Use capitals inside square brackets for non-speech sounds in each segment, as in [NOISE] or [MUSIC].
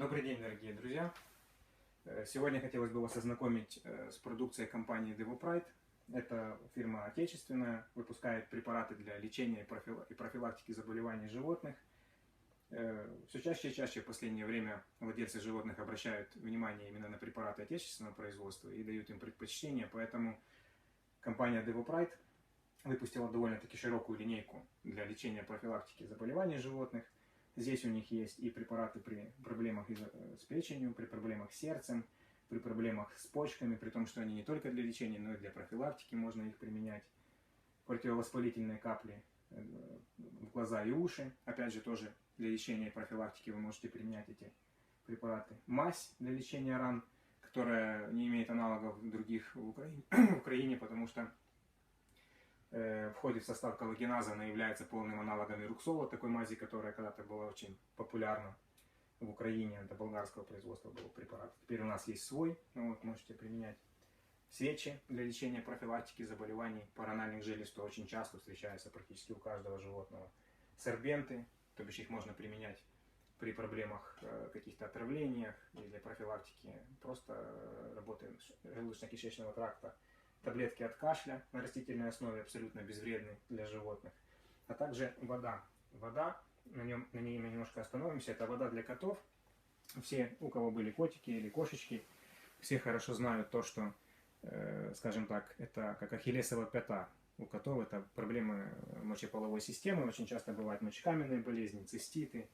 Добрый день, дорогие друзья! Э, Сегодня хотелось бы вас ознакомить э, с продукцией компании DevoPride. Это фирма отечественная, выпускает препараты для лечения и профила- и профилактики заболеваний животных. Э, Все чаще и чаще в последнее время владельцы животных обращают внимание именно на препараты отечественного производства и дают им предпочтение, поэтому компания DevoPride выпустила довольно-таки широкую линейку для лечения профилактики заболеваний животных. Здесь у них есть и препараты при проблемах э, с печенью, при проблемах с сердцем, при проблемах с почками, при том, что они не только для лечения, но и для профилактики можно их применять. Противовоспалительные капли э, в глаза и уши, опять же, тоже для лечения и профилактики вы можете применять эти препараты. Мазь для лечения ран, которая не имеет аналогов других в Украине, [CLEARS THROAT] в Украине потому что входит в состав коллагеназа, она является полным аналогом ируксола, такой мази, которая когда-то была очень популярна в Украине, это болгарского производства был препарат. Теперь у нас есть свой, ну вот, можете применять. Свечи для лечения профилактики заболеваний паранальных желез, что очень часто встречается практически у каждого животного. Сорбенты, то бишь их можно применять при проблемах э, каких-то отравлениях или профилактики просто э, работы желудочно-кишечного тракта таблетки от кашля на растительной основе абсолютно безвредны для животных, а также вода. Вода, на, нем, на ней мы немножко остановимся, это вода для котов. Все, у кого были котики или кошечки, все хорошо знают то, что, э, скажем так, это как ахиллесова пята. У котов это проблемы мочеполовой системы, очень часто бывают мочекаменные болезни, циститы,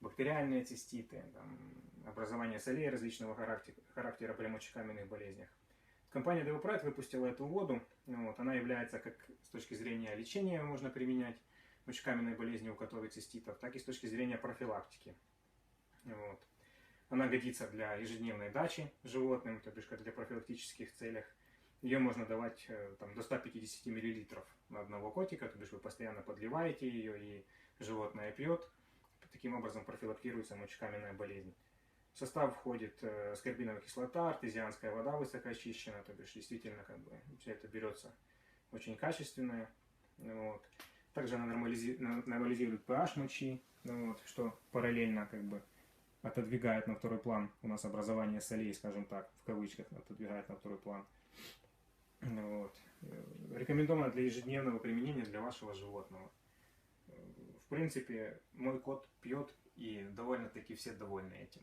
бактериальные циститы, там, образование солей различного характера, характера при мочекаменных болезнях. Компания DevoPride выпустила эту воду. Вот, она является как с точки зрения лечения можно применять мочекаменной болезни у котов и циститов, так и с точки зрения профилактики. Вот. Она годится для ежедневной дачи животным, то бишь для профилактических целях. Ее можно давать э, там, до 150 мл на одного котика, то бишь вы постоянно подливаете ее, и животное пьет. Таким образом профилактируется мочекаменная болезнь. В состав входит э, скорбиновая кислота, артезианская вода высокоочищенная, то бишь действительно как бы все это берется очень качественное. Вот. Также она нормализи- нормализирует pH мочи, ну вот, что параллельно как бы отодвигает на второй план у нас образование солей, скажем так, в кавычках, отодвигает на второй план. Ну Вот. Э, Рекомендовано для ежедневного применения для вашего животного. Э, В принципе, мой кот пьет, и довольно-таки все довольны этим.